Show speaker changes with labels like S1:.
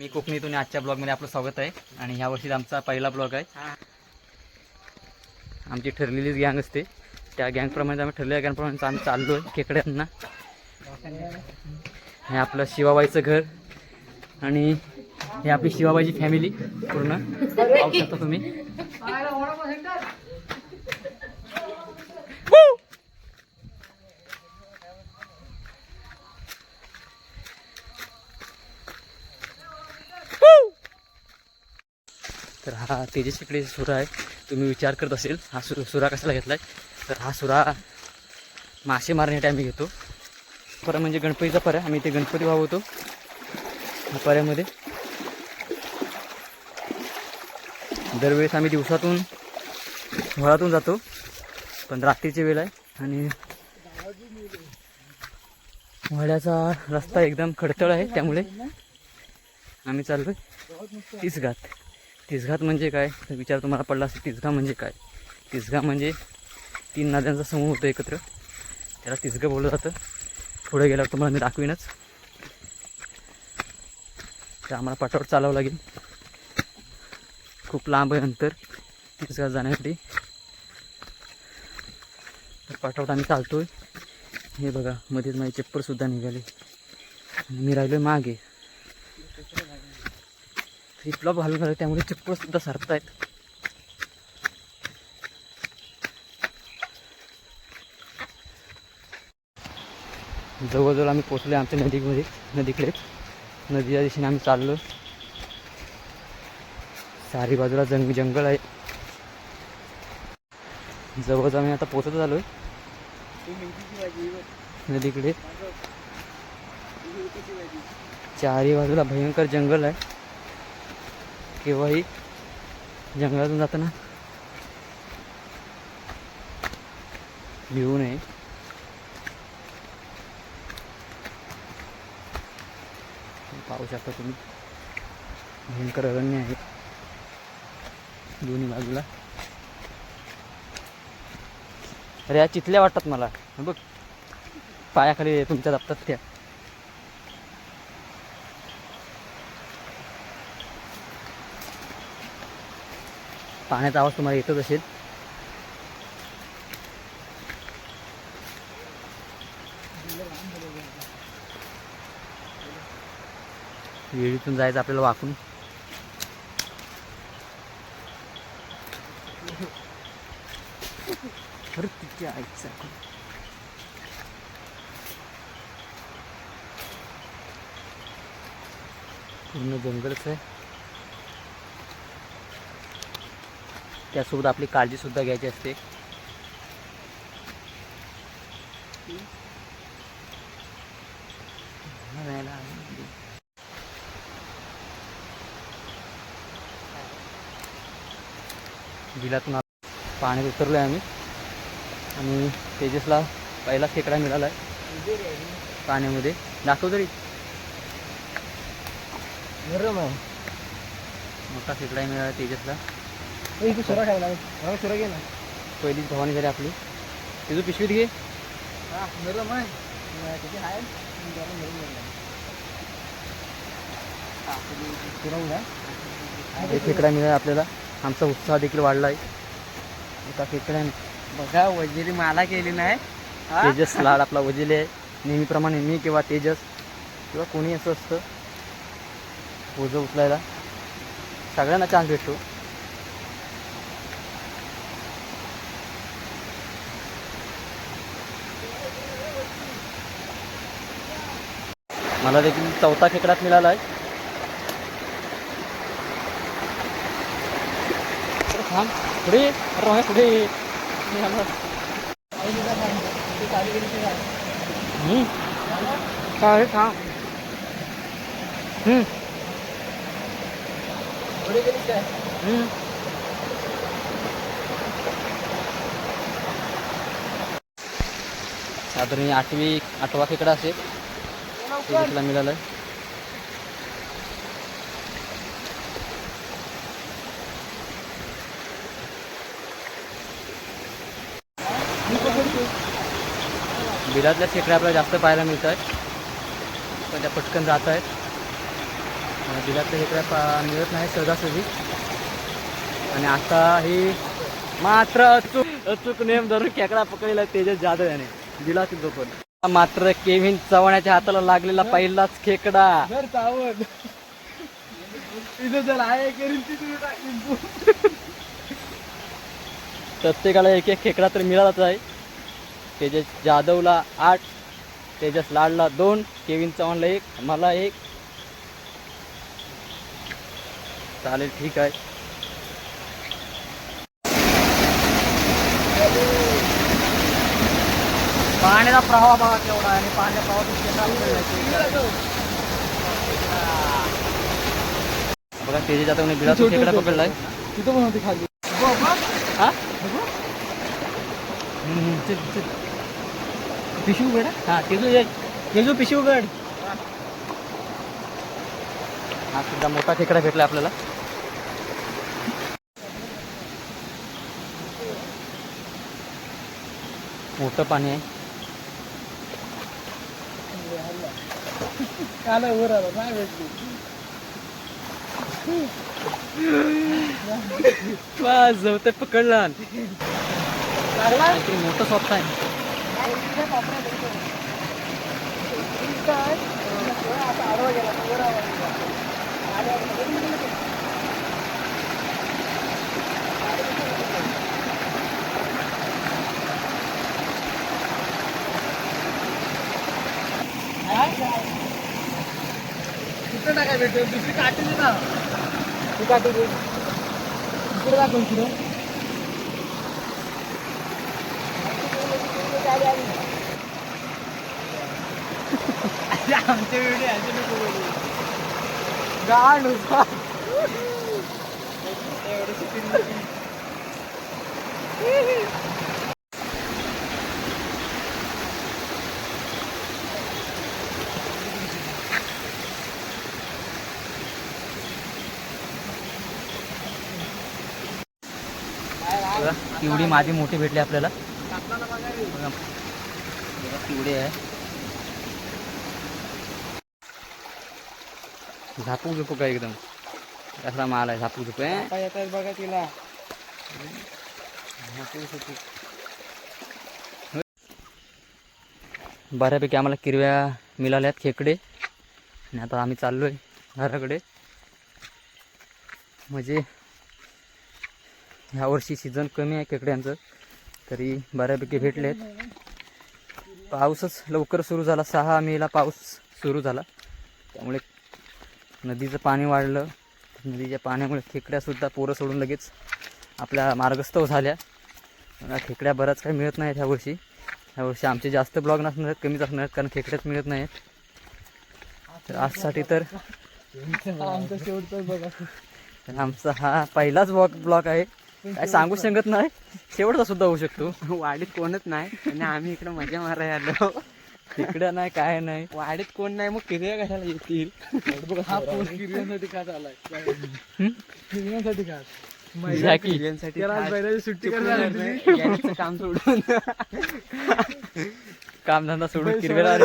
S1: मी कोकणीतून आजच्या ब्लॉगमध्ये आपलं स्वागत आहे. आणि ह्या वर्षी आमचा पहिला ब्लॉग आहे. आमची ठरलेलीच गँग असते. त्या गँगप्रमाणे आम्ही ठरलेल्या गँगप्रमाणे आम्ही चाललो आहे खेकड्यांना. हे आपलं शिवाबाईचं घर. आणि हे आपली शिवाबाईची फॅमिली पूर्ण. पाहू शकता तुम्ही. तर हा तेजस इकडे सुरा आहे. तुम्ही विचार करत असेल हा सु सुरा कशाला घेतला आहे तर हा सुरा मासे मारण्यासाठी आम्ही घेतो. परत म्हणजे गणपतीचा पर्या आम्ही ते गणपती वाहवतो. ह्या पर्यामध्ये दरवेळेस आम्ही दिवसातून घरातून जातो. पण रात्रीची वेळ आहे आणि वड्याचा रस्ता एकदम खडतळ आहे त्यामुळे आम्ही चाललोय घात तिसघात म्हणजे काय? तर विचार तुम्हाला पडला असेल तिसघा म्हणजे काय? तिसघा म्हणजे तीन नद्यांचा समूह होतो एकत्र. त्याला तिसगं बोललं जातं. पुढे गेल्यावर तुम्हाला मी दाखवीनच. तर आम्हाला पाठावर चालावं लागेल. खूप लांब आहे अंतर. तिसघात जाण्यासाठी. तर पाठावर आम्ही आहे हे बघा मध्येच माझी चप्पलसुद्धा निघाली. आणि मी राहिलो आहे मागे. फ्लिपलॉप घालून झालं त्यामुळे चप्पल सुद्धा आहेत. जवळजवळ आम्ही पोचलो आमच्या नदीमध्ये नदीकडेच नदीच्या दिशेने आम्ही चाललो सारी बाजूला जंग जंगल आहे. जवळजवळ आम्ही आता पोचत आलो नदीकडे. चारी बाजूला भयंकर जंगल आहे. केव्हाही जंगलातून जाताना भिवू नये. पाहू शकता तुम्ही. भयंकर अरण्य आहे. दोन्ही बाजूला. अरे या चितल्या वाटतात मला. बघ. पायाखाली तुमच्या दाबतात त्या. पाण्याचा आवाज तुम्हाला येतच असेल. विहिरीतून जायचं आपल्याला वाकून. अरे तिथे आईचा पूर्ण जंगलच आहे. त्यासोबत आपली काळजी सुद्धा घ्यायची असते. बिलातून पाण्यात उतरलो आहे आम्ही. आणि तेजसला पहिला खेकडा मिळाला आहे. पाण्यामध्ये. दाखव तरी.
S2: गरम आहे.
S1: मोठा खेकडा मिळाला तेजसला.
S2: इथे सुरा ठेवला मला सुरा घे ना.
S1: पहिलीच भवानी झाली आपली. तिथं पिशवीत घे.
S2: हा आहे. उडा
S1: हे खेकडा मिळाला आपल्याला. आमचा उत्साह देखील वाढला आहे एका खेकड्याने
S2: बघा वजिरी मला केली नाही?
S1: तेजस लाड आपला वजील आहे. नेहमीप्रमाणे मी किंवा तेजस किंवा कोणी असं असतं. ओझं उचलायला. सगळ्यांना चान्स भेटतो. मला देखील चौथा खेकडाच मिळाला आहे. थांब पुढे. काय थांब. साधारण आठवी आठवा खेकडा असेल. तेजसला मिळालं बिलातल्या खेकड्या आपल्याला जास्त पाहायला मिळत आहेत पण त्या पटकन जात आहेत. बिलातल्या खेकड्या पा मिळत नाही सहजासहजी आणि आता ही मात्र अचूक अचूक नेम धरून खेकडा पकडलेला तेजस जाधव याने. दिला तो पण मात्र केव्हिन चव्हाणाच्या हाताला लागलेला पहिलाच खेकडा. प्रत्येकाला एक एक खेकडा तर मिळालाच आहे. तेजस जाधवला आठ तेजस लाडला दोन केविन चव्हाणला एक मला एक. चालेल ठीक आहे. पाण्याचा प्रवाह बघा केवढा आणि पाण्याच्या प्रवाहातून. बघा तेजस जाधवने बिलातून खेकडा पकडलाय.
S2: तिथं पण होती खाली.
S1: हा? पिशू उघड हा? तेजू तेजू पिशू उघड. हा सुद्धा मोठा खेकडा भेटला आपल्याला. मोठं पाणी आहे.
S2: काल वर आला नाही भेटली.
S1: बस जवळ पकडला मोठं स्वप्न आहे.
S2: आता आडवा गेला आता वर आला कुठं टाकाय भेटेल. दुसरी काठी दे ना. ती काठी दे. इकडे दाखव इकडे आमच्या व्हिडिओ याचे नको बोलू. गाण. होता. एवढं
S1: एवढी माझी मोठी भेटली आपल्याला. पिवळी आहे. झापूक झुपूक आहे एकदम? कसला माल आहे झापूक झुपूक आहे
S2: काय बघा तिला.
S1: बऱ्यापैकी आम्हाला किरव्या मिळाल्यात खेकडे. आणि आता आम्ही चाललो आहे घराकडे. म्हणजे ह्यावर्षी सीझन कमी आहे खेकड्यांचं तरी बऱ्यापैकी भेटलेत. पाऊसच लवकर सुरू झाला सहा मेला पाऊस सुरू झाला. त्यामुळे नदीचं पाणी वाढलं. नदीच्या पाण्यामुळे खेकड्यासुद्धा पोरं सोडून लगेच आपल्या मार्गस्थव झाल्या. खेकड्या बऱ्याच काही मिळत नाहीत ह्या वर्षी. ह्या वर्षी आमचे जास्त ब्लॉग नसणार आहेत कमीच असणार आहेत कारण खेकड्याच मिळत नाहीत. तर आजसाठी तर
S2: आमचं शेवटचं बघा.
S1: तर आमचा हा पहिलाच ब्लॉग ब्लॉग आहे. काय सांगू शकत नाही. शेवटचा सुद्धा होऊ शकतो.
S2: वाडीत कोणच नाही. आणि आम्ही इकडे मजा मारायला आलो.
S1: तिकडं नाही काय नाही.
S2: वाडीत कोण नाही मग किर्या कशाला येतील. हा पूल किर्यांसाठी का किर्यांसाठी का? सुट्टी.
S1: काम सोडून. कामधंदा सोडून किरवेला